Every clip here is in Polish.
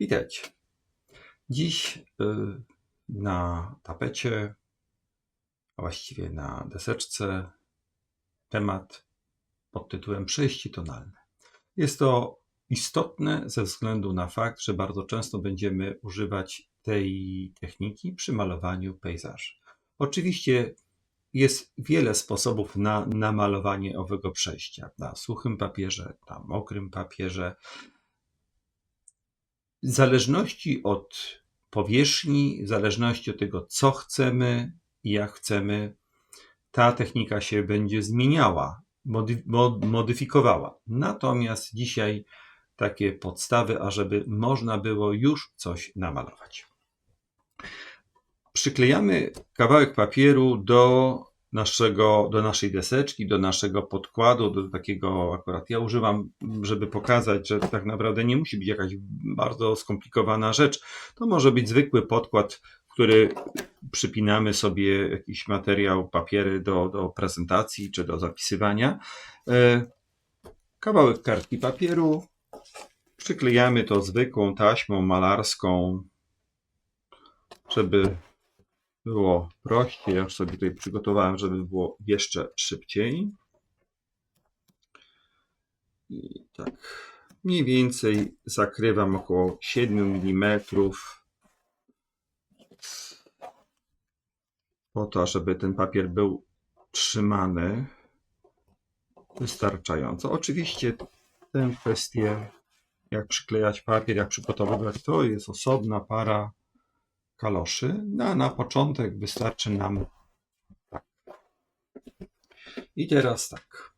Witajcie. Dziś y, na tapecie, a właściwie na deseczce, temat pod tytułem przejście tonalne. Jest to istotne ze względu na fakt, że bardzo często będziemy używać tej techniki przy malowaniu pejzaży. Oczywiście jest wiele sposobów na namalowanie owego przejścia. Na suchym papierze, na mokrym papierze, w zależności od powierzchni, w zależności od tego, co chcemy i jak chcemy, ta technika się będzie zmieniała, modyfikowała. Natomiast dzisiaj takie podstawy, ażeby można było już coś namalować. Przyklejamy kawałek papieru do naszego, do naszej deseczki, do naszego podkładu, do takiego akurat ja używam, żeby pokazać, że tak naprawdę nie musi być jakaś bardzo skomplikowana rzecz. To może być zwykły podkład, który przypinamy sobie jakiś materiał, papiery do, do prezentacji czy do zapisywania. E, kawałek kartki papieru, przyklejamy to zwykłą taśmą malarską, żeby było prościej. Ja sobie tutaj przygotowałem, żeby było jeszcze szybciej. I tak mniej więcej zakrywam około 7 mm po to, żeby ten papier był trzymany wystarczająco. Oczywiście tę kwestię, jak przyklejać papier, jak przygotowywać, to jest osobna para kaloszy. No, na początek wystarczy nam tak. I teraz tak.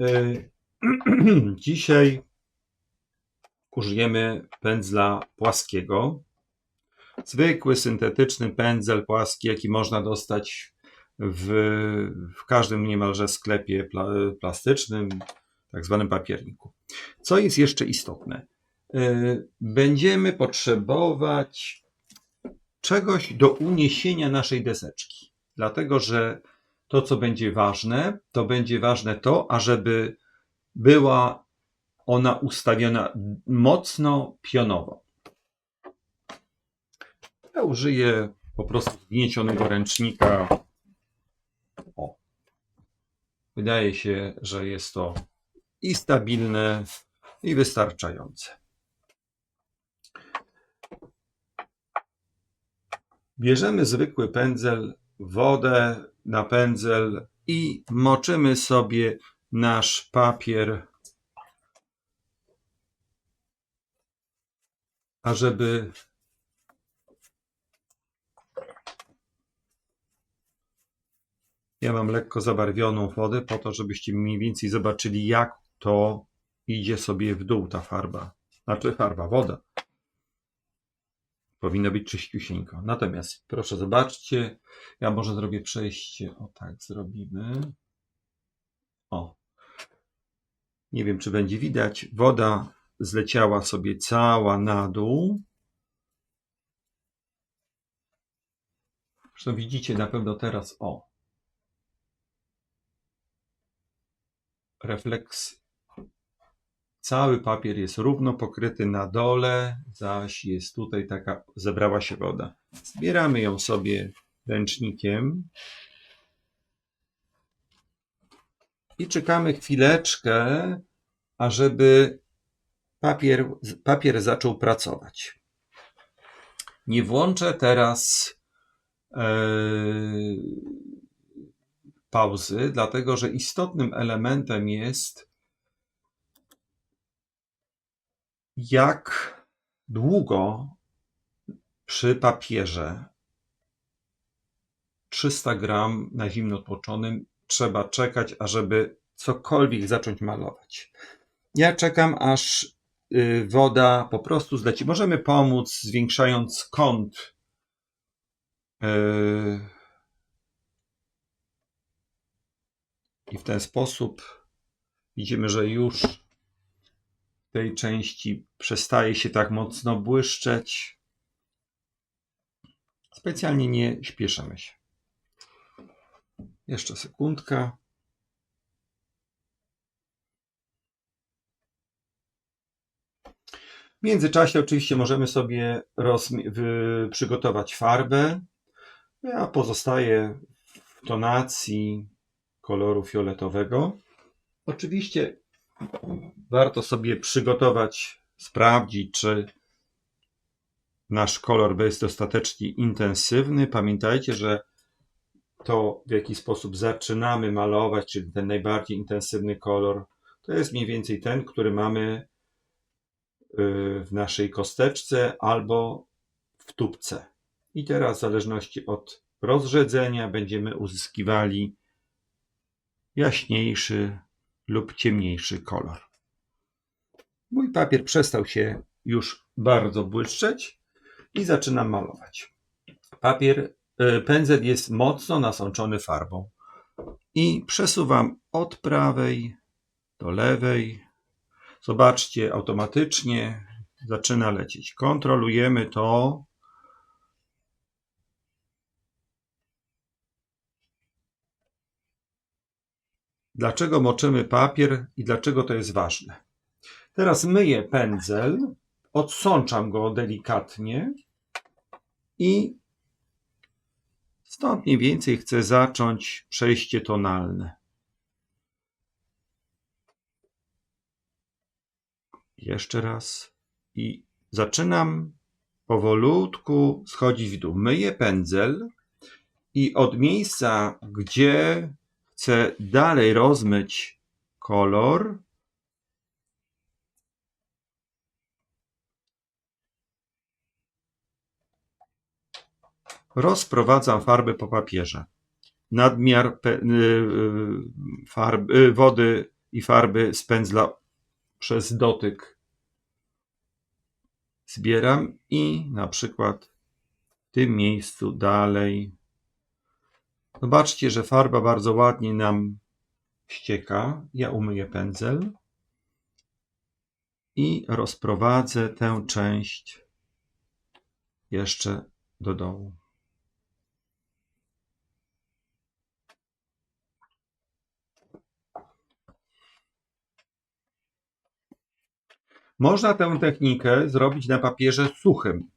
Y, dzisiaj użyjemy pędzla płaskiego. Zwykły, syntetyczny pędzel płaski, jaki można dostać w, w każdym niemalże sklepie pla, plastycznym, tak zwanym papierniku. Co jest jeszcze istotne? Y, będziemy potrzebować czegoś do uniesienia naszej deseczki. Dlatego, że to, co będzie ważne, to będzie ważne to, ażeby była ona ustawiona mocno pionowo. Ja użyję po prostu zgniecionego ręcznika. O. Wydaje się, że jest to i stabilne, i wystarczające. Bierzemy zwykły pędzel, wodę na pędzel i moczymy sobie nasz papier, ażeby Ja mam lekko zabarwioną wodę po to, żebyście mniej więcej zobaczyli, jak to idzie sobie w dół ta farba. Znaczy farba, woda. Powinno być czyściusieńko. Natomiast proszę zobaczcie, ja może zrobię przejście. O tak zrobimy. O. Nie wiem, czy będzie widać. Woda zleciała sobie cała na dół. Zresztą widzicie na pewno teraz o. Refleks Cały papier jest równo pokryty na dole, zaś jest tutaj taka, zebrała się woda. Zbieramy ją sobie ręcznikiem i czekamy chwileczkę, ażeby papier, papier zaczął pracować. Nie włączę teraz yy, pauzy, dlatego że istotnym elementem jest jak długo przy papierze 300 gram na zimno tłoczonym trzeba czekać, ażeby cokolwiek zacząć malować. Ja czekam, aż y, woda po prostu zleci. Możemy pomóc zwiększając kąt y, i w ten sposób widzimy, że już tej części przestaje się tak mocno błyszczeć. Specjalnie nie śpieszymy się. Jeszcze sekundka. W międzyczasie oczywiście możemy sobie przygotować farbę. Ja pozostaję w tonacji koloru fioletowego. Oczywiście warto sobie przygotować, sprawdzić, czy nasz kolor jest dostatecznie intensywny. Pamiętajcie, że to, w jaki sposób zaczynamy malować, czyli ten najbardziej intensywny kolor, to jest mniej więcej ten, który mamy y, w naszej kosteczce albo w tubce. I teraz, w zależności od rozrzedzenia, będziemy uzyskiwali jaśniejszy lub ciemniejszy kolor. Mój papier przestał się już bardzo błyszczeć i zaczynam malować. Papier, y, pędzel jest mocno nasączony farbą i przesuwam od prawej do lewej. Zobaczcie, automatycznie zaczyna lecieć. Kontrolujemy to. Dlaczego moczymy papier i dlaczego to jest ważne? Teraz myję pędzel, odsączam go delikatnie i stąd mniej więcej chcę zacząć przejście tonalne. Jeszcze raz i zaczynam powolutku schodzić w dół. Myję pędzel i od miejsca, gdzie chcę dalej rozmyć kolor, rozprowadzam farbę po papierze. Nadmiar y, y, farb, y, wody i farby z pędzla przez dotyk zbieram i na przykład w tym miejscu dalej. Zobaczcie, że farba bardzo ładnie nam ścieka. Ja umyję pędzel i rozprowadzę tę część jeszcze do dołu. Można tę technikę zrobić na papierze suchym.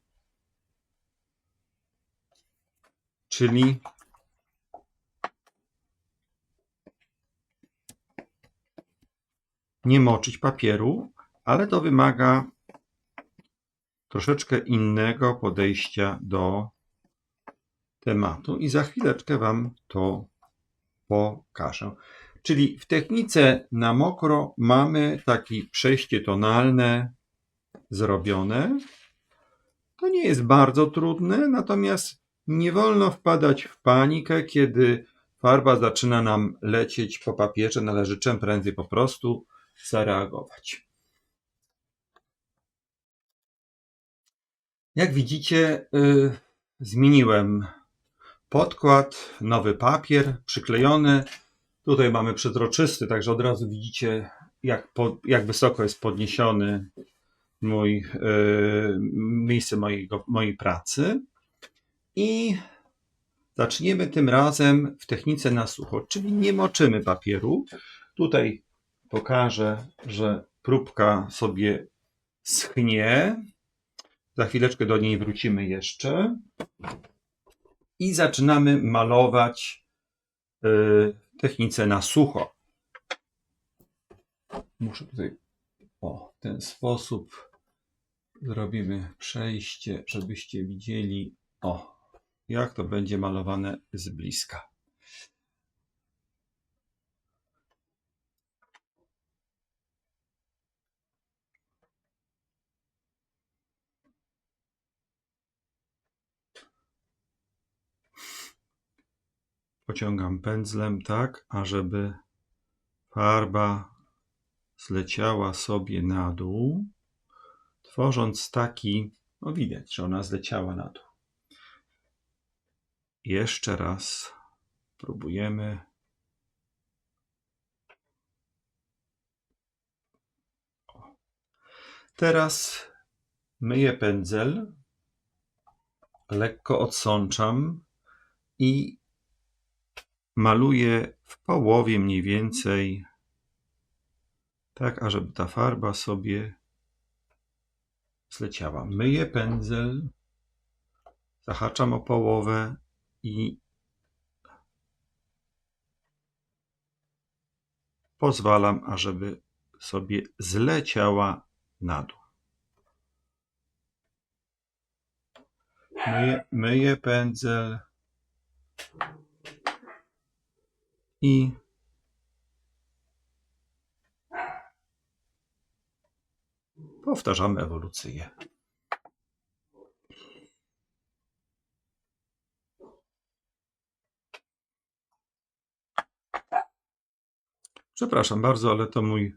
Czyli nie moczyć papieru, ale to wymaga troszeczkę innego podejścia do tematu i za chwileczkę Wam to pokażę. Czyli w technice na mokro mamy takie przejście tonalne zrobione. To nie jest bardzo trudne, natomiast nie wolno wpadać w panikę, kiedy farba zaczyna nam lecieć po papierze. Należy czym prędzej po prostu zareagować. Jak widzicie, yy, zmieniłem podkład, nowy papier przyklejony. Tutaj mamy przezroczysty, także od razu widzicie, jak, po, jak wysoko jest podniesiony mój, yy, miejsce mojego, mojej pracy. I zaczniemy tym razem w technice na sucho, czyli nie moczymy papieru. Tutaj pokażę, że próbka sobie schnie. Za chwileczkę do niej wrócimy jeszcze. I zaczynamy malować yy, technice na sucho. Muszę tutaj o w ten sposób zrobimy przejście, żebyście widzieli o jak to będzie malowane z bliska. Pociągam pędzlem tak, ażeby farba zleciała sobie na dół, tworząc taki, no widać, że ona zleciała na dół. Jeszcze raz próbujemy. Teraz myję pędzel, lekko odsączam i maluję w połowie mniej więcej, tak ażeby ta farba sobie zleciała. Myję pędzel, zahaczam o połowę i pozwalam, ażeby sobie zleciała na dół. Myję, myję pędzel i powtarzamy ewolucyję. Przepraszam bardzo, ale to mój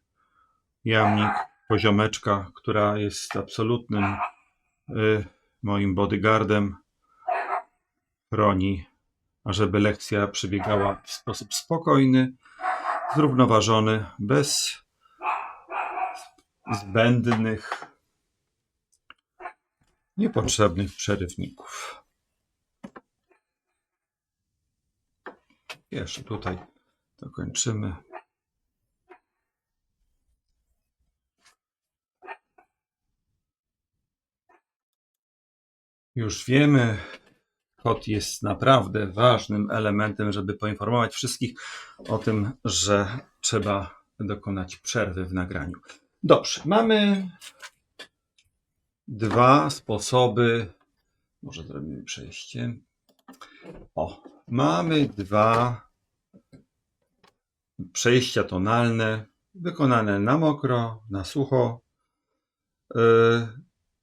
jamnik, poziomeczka, która jest absolutnym y, moim bodyguardem, chroni, ażeby lekcja przebiegała w sposób spokojny, zrównoważony, bez zbędnych, niepotrzebnych przerywników. Jeszcze tutaj dokończymy. Już wiemy, kod jest naprawdę ważnym elementem, żeby poinformować wszystkich o tym, że trzeba dokonać przerwy w nagraniu. Dobrze, mamy dwa sposoby. Może zrobimy przejście. O, mamy dwa przejścia tonalne, wykonane na mokro, na sucho. Yy,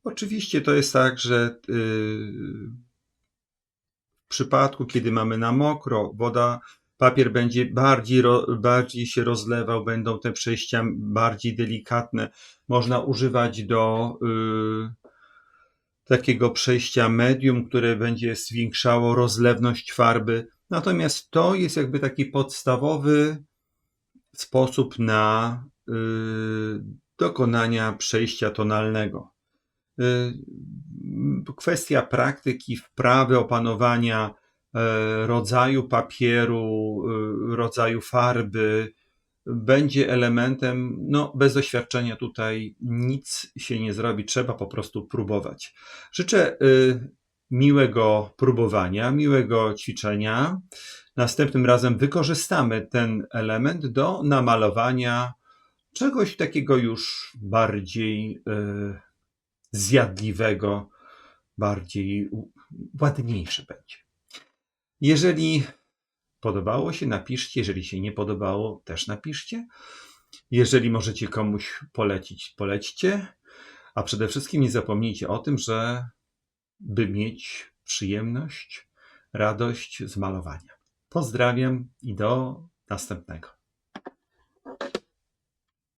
oczywiście to jest tak, że yy, przypadku, kiedy mamy na mokro, woda, papier będzie bardziej, bardziej się rozlewał, będą te przejścia bardziej delikatne. Można używać do yy, takiego przejścia medium, które będzie zwiększało rozlewność farby. Natomiast to jest jakby taki podstawowy sposób na y, dokonania przejścia tonalnego. Y, kwestia praktyki, wprawy, opanowania e, rodzaju papieru, y, rodzaju farby będzie elementem, no bez doświadczenia tutaj nic się nie zrobi, trzeba po prostu próbować. Życzę y, miłego próbowania, miłego ćwiczenia. Następnym razem wykorzystamy ten element do namalowania czegoś takiego już bardziej zjadliwego, bardziej ładniejsze będzie. Jeżeli podobało się, napiszcie. Jeżeli się nie podobało, też napiszcie. Jeżeli możecie komuś polecić, polećcie. A przede wszystkim nie zapomnijcie o tym, że by mieć przyjemność, radość z malowania. Pozdrawiam i do następnego.